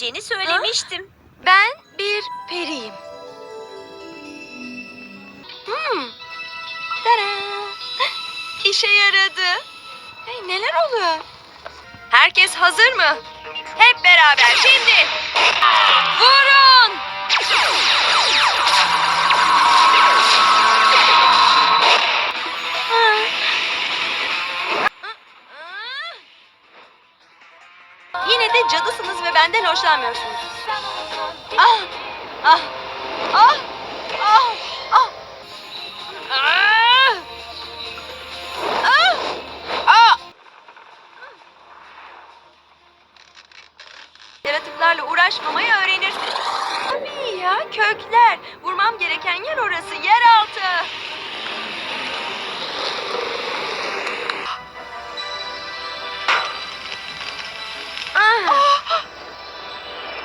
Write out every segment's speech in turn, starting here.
geleceğini söylemiştim. Ben bir periyim. Hmm. Tara. İşe yaradı. Hey, neler oluyor? Herkes hazır mı? Hep beraber şimdi. Vurun! De cadısınız ve benden hoşlanmıyorsunuz. Ah! Ah! Ah! Ah! Ah! Ah! Ah! Ah! Yaratıklarla uğraşmamayı öğrenirsiniz. Tabii ya kökler. Vurmam gereken yer orası. Yeraltı. Ah!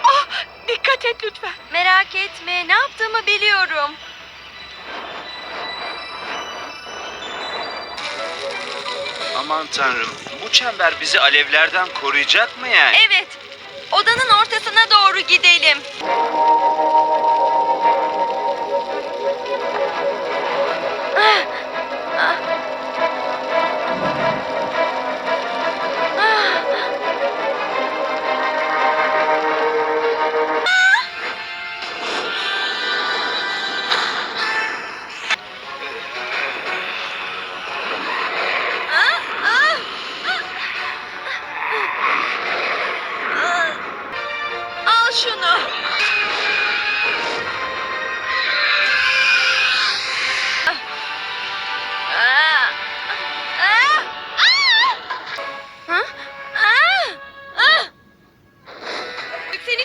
Ah! Dikkat et lütfen. Merak etme. Ne yaptığımı biliyorum. Aman tanrım. Bu çember bizi alevlerden koruyacak mı yani? Evet. Odanın ortasına doğru gidelim.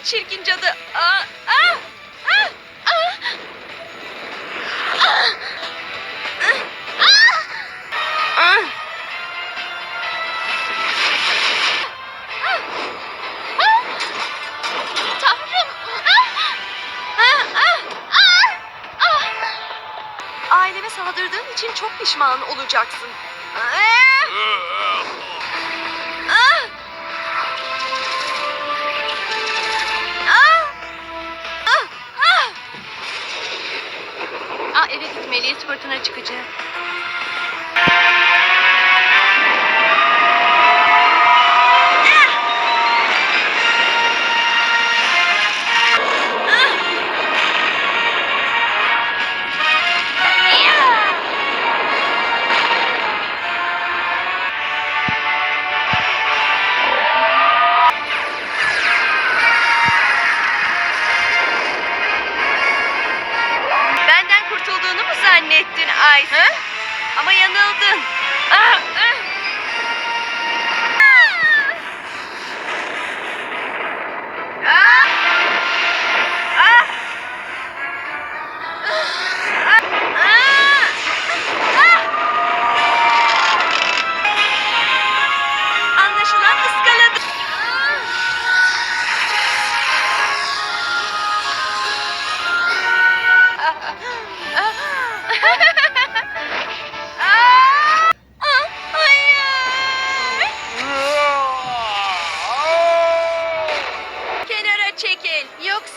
Seni çirkin cadı. Aa, aa, aa, aa. Aa. Aileme saldırdığın için çok pişman olacaksın. Ee? Gitmeliyiz fırtına çıkacak. Ama yanıldın. Ah,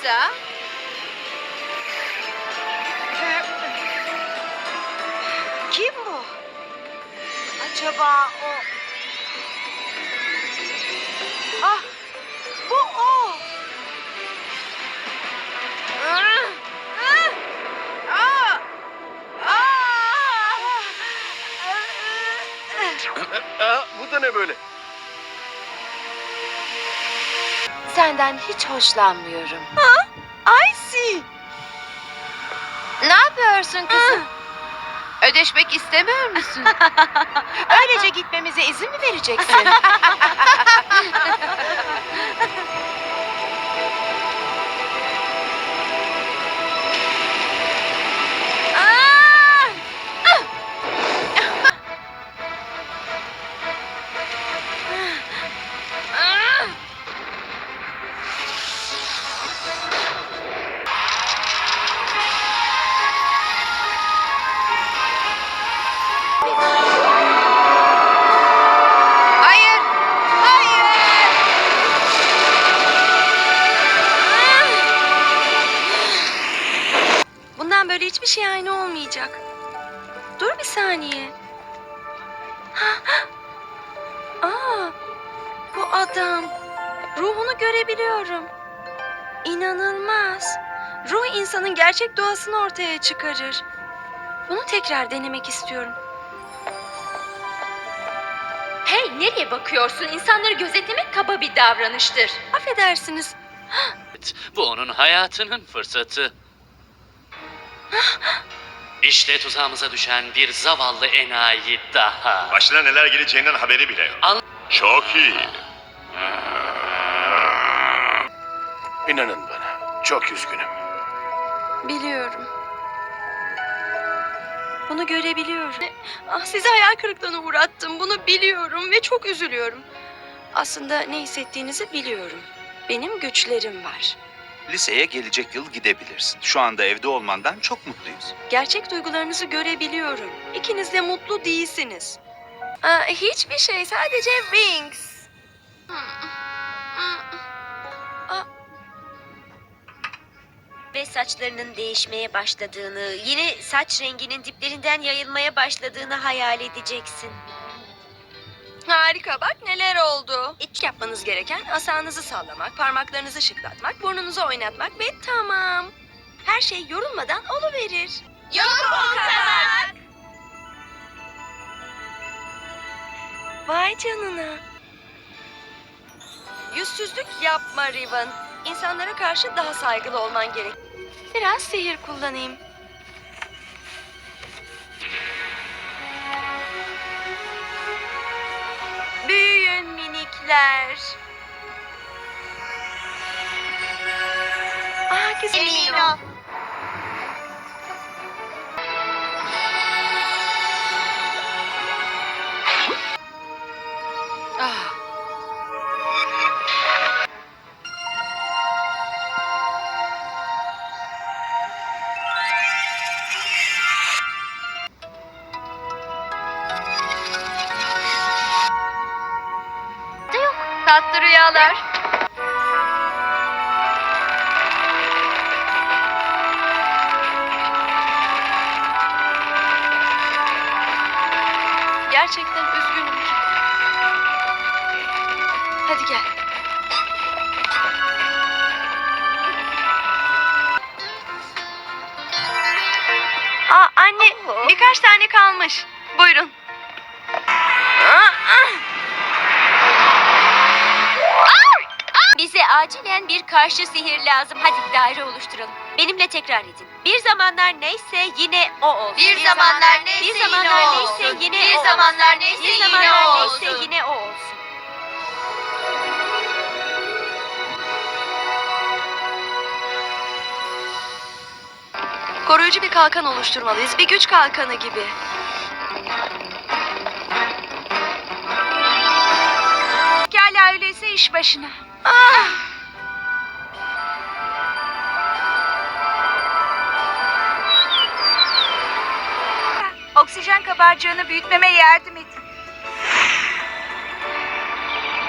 Yoksa... Kim bu? Acaba o... Ah! Bu o! Ah! Ah! Ah! Ah! Aa, bu da ne böyle? Senden hiç hoşlanmıyorum. Yapıyorsun kızım? Ödeşmek istemiyor musun? Öylece gitmemize izin mi vereceksin? hiçbir şey aynı olmayacak. Dur bir saniye. Aa, bu adam. Ruhunu görebiliyorum. İnanılmaz. Ruh insanın gerçek doğasını ortaya çıkarır. Bunu tekrar denemek istiyorum. Hey nereye bakıyorsun? İnsanları gözetlemek kaba bir davranıştır. Affedersiniz. Bu onun hayatının fırsatı. İşte tuzağımıza düşen bir zavallı enayi daha. Başına neler geleceğinden haberi bile yok. Al- Çok iyi. İnanın bana, çok üzgünüm. Biliyorum. Bunu görebiliyorum. Ah, sizi hayal kırıklığına uğrattım. Bunu biliyorum ve çok üzülüyorum. Aslında ne hissettiğinizi biliyorum. Benim güçlerim var. Liseye gelecek yıl gidebilirsin. Şu anda evde olmandan çok mutluyuz. Gerçek duygularınızı görebiliyorum. İkiniz de mutlu değilsiniz. Aa, hiçbir şey, sadece Wings. ve saçlarının değişmeye başladığını, yeni saç renginin diplerinden yayılmaya başladığını hayal edeceksin. Harika bak neler oldu. İlk yapmanız gereken asanızı sallamak, parmaklarınızı şıklatmak, burnunuzu oynatmak ve tamam. Her şey yorulmadan oluverir. Yok ortalık! Vay canına. Yüzsüzlük yapma Riven. İnsanlara karşı daha saygılı olman gerek. Biraz sihir kullanayım. Minikler. Aa güzel. Ah. Rüyalar. Gerçekten üzgünüm. Hadi gel. Aa anne, birkaç tane kalmış. Buyurun. Bize acilen bir karşı sihir lazım. Hadi daire oluşturalım. Benimle tekrar edin. Bir zamanlar neyse yine o olsun. Bir zamanlar neyse bir yine zamanlar o neyse olsun. yine Bir o zamanlar olsun. neyse bir yine zamanlar o neyse olsun. yine o olsun. Koruyucu bir kalkan oluşturmalıyız. Bir güç kalkanı gibi. Öyleyse iş başına. Oksijen kabarcığını büyütmeme yardım edin.